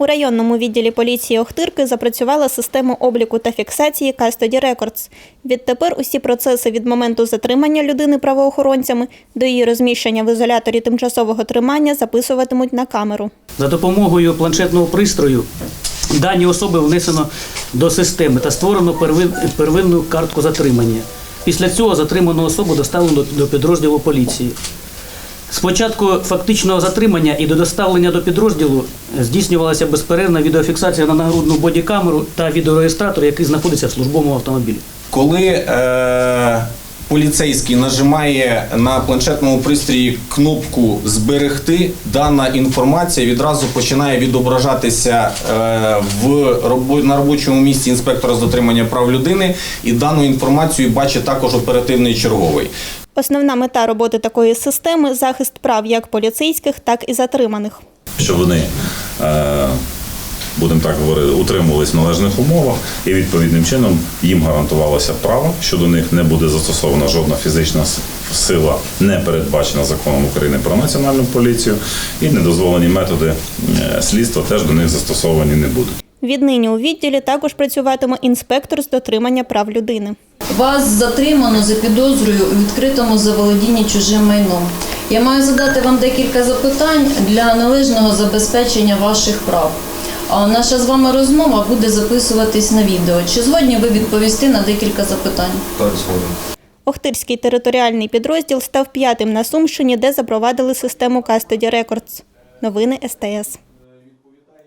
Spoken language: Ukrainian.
У районному відділі поліції Охтирки запрацювала система обліку та фіксації Custody Records. Відтепер усі процеси від моменту затримання людини правоохоронцями до її розміщення в ізоляторі тимчасового тримання записуватимуть на камеру. За допомогою планшетного пристрою дані особи внесено до системи та створено первинну картку затримання. Після цього затриману особу доставлено до підрозділу поліції. З початку фактичного затримання і до доставлення до підрозділу здійснювалася безперервна відеофіксація на нагрудну бодікамеру та відеореєстратор, який знаходиться в службовому автомобілі. Коли е, поліцейський нажимає на планшетному пристрої кнопку Зберегти, дана інформація відразу починає відображатися е, в робо- на робочому місці інспектора з дотримання прав людини, і дану інформацію бачить також оперативний черговий. Основна мета роботи такої системи захист прав як поліцейських, так і затриманих. щоб вони, е, будемо так говорити, утримувались в належних умовах, і відповідним чином їм гарантувалося право, що до них не буде застосована жодна фізична сила, не передбачена законом України про національну поліцію, і недозволені методи е, слідства теж до них застосовані не будуть. Віднині у відділі також працюватиме інспектор з дотримання прав людини. Вас затримано за підозрою у відкритому заволодінні чужим майном. Я маю задати вам декілька запитань для належного забезпечення ваших прав. Наша з вами розмова буде записуватись на відео. Чи згодні ви відповісти на декілька запитань? Так, згодом. Охтирський територіальний підрозділ став п'ятим на Сумщині, де запровадили систему Custody Records. Новини СТС.